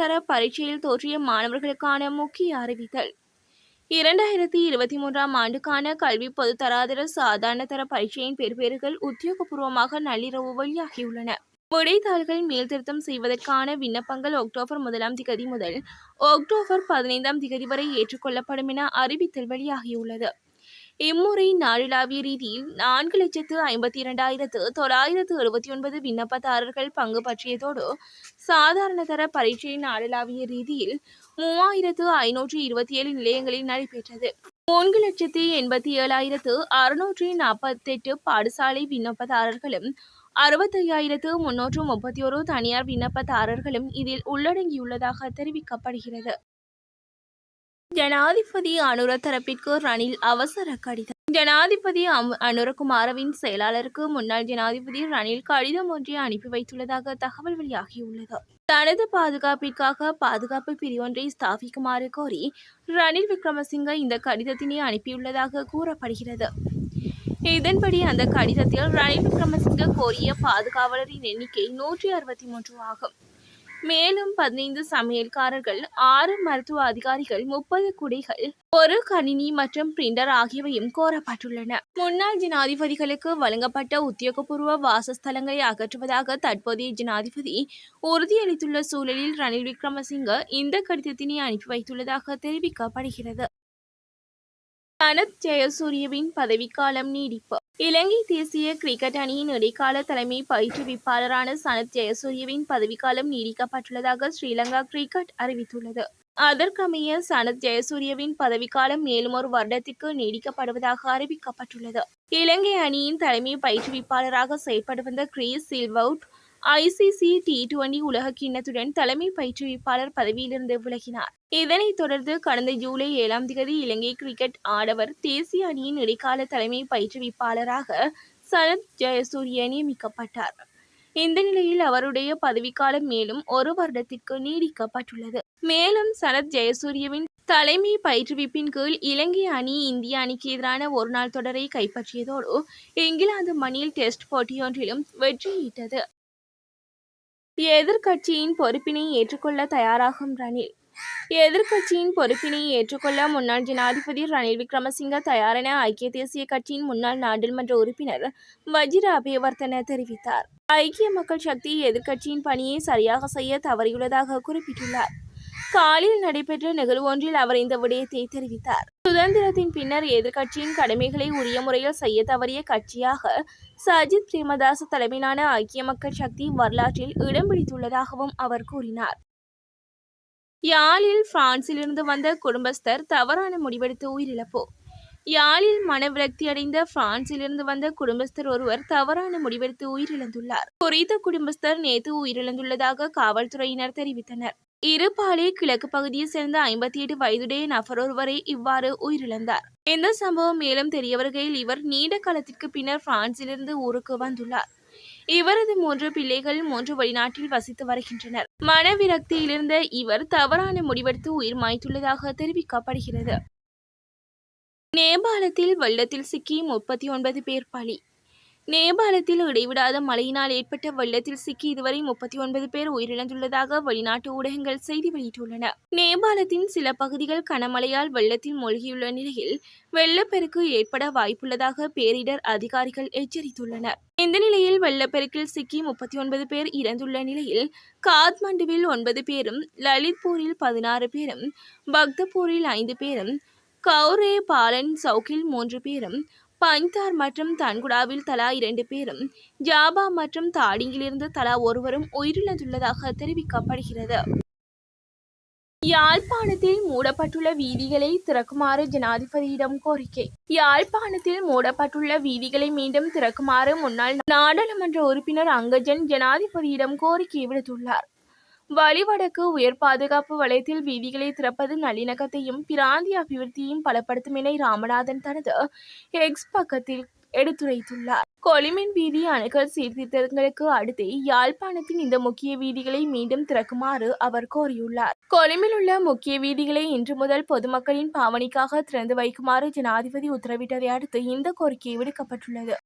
தர பரீட்சையில் தோற்றிய மாணவர்களுக்கான முக்கிய அறிவித்தல். இரண்டாயிரத்தி இருபத்தி மூன்றாம் ஆண்டுக்கான கல்வி பொதுத்தராதர சாதாரண தர பரீட்சையின் பெறுபேறுகள் உத்தியோகபூர்வமாக நள்ளிரவு வெளியாகியுள்ளன. விடைத்தாள்கள் மேல்திருத்தம் செய்வதற்கான விண்ணப்பங்கள் அக்டோபர் முதலாம் திகதி முதல் அக்டோபர் பதினைந்தாம் திகதி வரை ஏற்றுக்கொள்ளப்படும் என அறிவித்தல் வெளியாகியுள்ளது. இம்முறை நாளிலாவிய ரீதியில் நான்கு லட்சத்து ஐம்பத்தி இரண்டாயிரத்து தொள்ளாயிரத்து எழுபத்தி ஒன்பது விண்ணப்பதாரர்கள் பங்கு பற்றியதோடு சாதாரணதர பரீட்சை நாளிலாவிய ரீதியில் மூவாயிரத்து ஐநூற்று இருபத்தி ஏழு நிலையங்களில் நடைபெற்றது. மூன்று லட்சத்தி எண்பத்தி ஏழாயிரத்து அறுநூற்றி நாற்பத்தெட்டு பாடசாலை விண்ணப்பதாரர்களும் அறுபத்தையாயிரத்து முன்னூற்று முப்பத்தி ஒரு தனியார் விண்ணப்பதாரர்களும் இதில் உள்ளடங்கியுள்ளதாக தெரிவிக்கப்படுகிறது. ஜனாதிபதி அனுர தரப்பிற்கு ரணில் அவசர கடிதம். ஜனாதிபதி அனுரகுமாரவின் செயலாளருக்கு முன்னாள் ஜனாதிபதி ரணில் கடிதம் ஒன்றை அனுப்பி வைத்துள்ளதாக தகவல் வெளியாகியுள்ளது. தனது பாதுகாப்பிற்காக பாதுகாப்பு பிரிவொன்றை ஸ்தாபிக்குமாறு கோரி ரணில் விக்ரமசிங்க இந்த கடிதத்தினை அனுப்பியுள்ளதாக கூறப்படுகிறது. இதன்படி அந்த கடிதத்தில் ரணில் விக்ரமசிங்க கோரிய பாதுகாவலரின் எண்ணிக்கை நூற்றி அறுபத்தி மூன்று ஆகும். மேலும் பதினைந்து சமையல்காரர்கள் ஆறு மருத்துவ அதிகாரிகள் முப்பது குடைகள் ஒரு கணினி மற்றும் பிரிண்டர் ஆகியவையும் கோரப்பட்டுள்ளன. முன்னாள் ஜனாதிபதிகளுக்கு வழங்கப்பட்ட உத்தியோகபூர்வ வாசஸ்தலங்களை அகற்றுவதாக தற்போதைய ஜனாதிபதி உறுதியளித்துள்ள சூழலில் ரணில் விக்ரமசிங்க இந்த கடிதத்தினை அனுப்பி வைத்துள்ளதாக தெரிவிக்கப்படுகிறது. சனத் ஜெயசூரியவின் பதவிக்காலம் நீடிப்பு. இலங்கை தேசிய கிரிக்கெட் அணியின் இடைக்கால தலைமை பயிற்றுவிப்பாளரான சனத் ஜெயசூரியவின் பதவிக்காலம் நீடிக்கப்பட்டுள்ளதாக ஸ்ரீலங்கா கிரிக்கெட் அறிவித்துள்ளது. அதற்கமைய சனத் ஜெயசூரியவின் பதவிக்காலம் மேலும் ஒரு வருடத்திற்கு நீடிக்கப்படுவதாக அறிவிக்கப்பட்டுள்ளது. இலங்கை அணியின் தலைமை பயிற்றுவிப்பாளராக செயற்பட்டு வந்த Chris Silverwood ICC T twenty உலக கிண்ணத்துடன் தலைமை பயிற்றுவிப்பாளர் பதவியிலிருந்து விலகினார். இதனைத் தொடர்ந்து கடந்த ஜூலை ஏழாம் தேதி இலங்கை கிரிக்கெட் ஆடவர் தேசிய அணியின் இடைக்கால தலைமை பயிற்றுவிப்பாளராக சரத் ஜெயசூரிய நியமிக்கப்பட்டார். இந்த நிலையில் அவருடைய பதவிக்காலம் மேலும் ஒரு வருடத்திற்கு நீடிக்கப்பட்டுள்ளது. மேலும் சரத் ஜெயசூரியவின் தலைமை பயிற்றுவிப்பின் கீழ் இலங்கை அணி இந்திய அணிக்கு எதிரான ஒருநாள் தொடரை கைப்பற்றியதோடு இங்கிலாந்து மணியில் டெஸ்ட் போட்டியொன்றிலும் வெற்றியீட்டது. எதிர்க்கட்சியின் பொறுப்பினை ஏற்றுக்கொள்ள தயாராகும் ரணில். எதிர்க்கட்சியின் பொறுப்பினை ஏற்றுக்கொள்ள முன்னாள் ஜனாதிபதி ரணில் விக்ரமசிங்க தயாரென ஐக்கிய தேசிய கட்சியின் முன்னாள் நாடாளுமன்ற உறுப்பினர் வஜிர அபேவர்த்தன தெரிவித்தார். ஐக்கிய மக்கள் சக்தி எதிர்க்கட்சியின் பணியை சரியாக செய்ய தவறியுள்ளதாக குறிப்பிட்டுள்ளார். காலில் நடைபெற்ற நிகழ்வு ஒன்றில் அவர் இந்த விடயத்தை தெரிவித்தார். சுதந்திரத்தின் பின்னர் எதிர்க்கட்சியின் கடமைகளை உரிய முறையில் செய்ய தவறிய கட்சியாக சஜித் பிரேமதாச தலைமையிலான ஐக்கிய மக்கள் சக்தி வரலாற்றில் இடம் பிடித்துள்ளதாகவும் அவர் கூறினார். யாழில் பிரான்சிலிருந்து வந்த குடும்பஸ்தர் தவறான முடிவெடுத்து உயிரிழப்பு. யாழில் மனவிரக்தி அடைந்த பிரான்சிலிருந்து வந்த குடும்பஸ்தர் ஒருவர் தவறான முடிவெடுத்து உயிரிழந்துள்ளார். குறித்த குடும்பஸ்தர் நேற்று உயிரிழந்துள்ளதாக காவல்துறையினர் தெரிவித்தனர். இருபாலே கிழக்கு பகுதியை சேர்ந்த ஐம்பத்தி எட்டு வயதுடைய நபர் ஒருவரை இவ்வாறு உயிரிழந்தார். இந்த சம்பவம் மேலும் தெரிய வருகையில் இவர் நீண்ட காலத்திற்கு பின்னர் பிரான்சிலிருந்து ஊருக்கு வந்துள்ளார். இவரது மூன்று பிள்ளைகள் மூன்று வெளிநாட்டில் வசித்து வருகின்றனர். மனவிரக்தியிலிருந்த இவர் தவறான முடிவெடுத்து உயிர் மாய்த்துள்ளதாக தெரிவிக்கப்படுகிறது. நேபாளத்தில் வெள்ளத்தில் சிக்கி முப்பத்தி ஒன்பது பேர் பலி. நேபாளத்தில் இடைவிடாத மழையினால் ஏற்பட்ட வெள்ளத்தில் சிக்கி இதுவரை முப்பத்தி ஒன்பது பேர் உயிரிழந்துள்ளதாக வெளிநாட்டு ஊடகங்கள் செய்தி வெளியிட்டுள்ளன. நேபாளத்தின் சில பகுதிகள் கனமழையால் வெள்ளத்தில் மூழ்கியுள்ள நிலையில் வெள்ளப்பெருக்கு ஏற்பட வாய்ப்புள்ளதாக பேரிடர் அதிகாரிகள் எச்சரித்துள்ளனர். இந்த நிலையில் வெள்ளப்பெருக்கில் சிக்கி முப்பத்தி ஒன்பது பேர் இறந்துள்ள நிலையில் காத்மண்டுவில் ஒன்பது பேரும் லலித்பூரில் பதினாறு பேரும் பக்தபூரில் ஐந்து பேரும் கௌரே பாலன் சவுக்கில் மூன்று பேரும் பஞ்சார் மற்றும் தன்குடாவில் தலா இரண்டு பேரும் ஜாபா மற்றும் தாடிங்கிலிருந்து தலா ஒருவரும் உயிரிழந்துள்ளதாக தெரிவிக்கப்படுகிறது. யாழ்ப்பாணத்தில் மூடப்பட்டுள்ள வீதிகளை திறக்குமாறு ஜனாதிபதியிடம் கோரிக்கை. யாழ்ப்பாணத்தில் மூடப்பட்டுள்ள வீதிகளை மீண்டும் திறக்குமாறு முன்னாள் நாடாளுமன்ற உறுப்பினர் அங்கஜன் ஜனாதிபதியிடம் கோரிக்கை விடுத்துள்ளார். வழிவடக்கு உயர் பாதுகாப்பு வலயத்தில் வீதிகளை திறப்பது நல்லிணக்கத்தையும் பிராந்திய அபிவிருத்தியையும் பலப்படுத்தும் என ராமநாதன் தனது எக்ஸ் பக்கத்தில் எடுத்துரைத்துள்ளார். கொலிமின் வீதி அணுகல் சீர்திருத்தங்களுக்கு அடுத்து யாழ்ப்பாணத்தின் இந்த முக்கிய வீதிகளை மீண்டும் திறக்குமாறு அவர் கோரியுள்ளார். கொலிமில் உள்ள முக்கிய வீதிகளை இன்று முதல் பொதுமக்களின் பாவனைக்காக திறந்து வைக்குமாறு ஜனாதிபதி உத்தரவிட்டதை அடுத்து இந்த கோரிக்கை விடுக்கப்பட்டுள்ளது.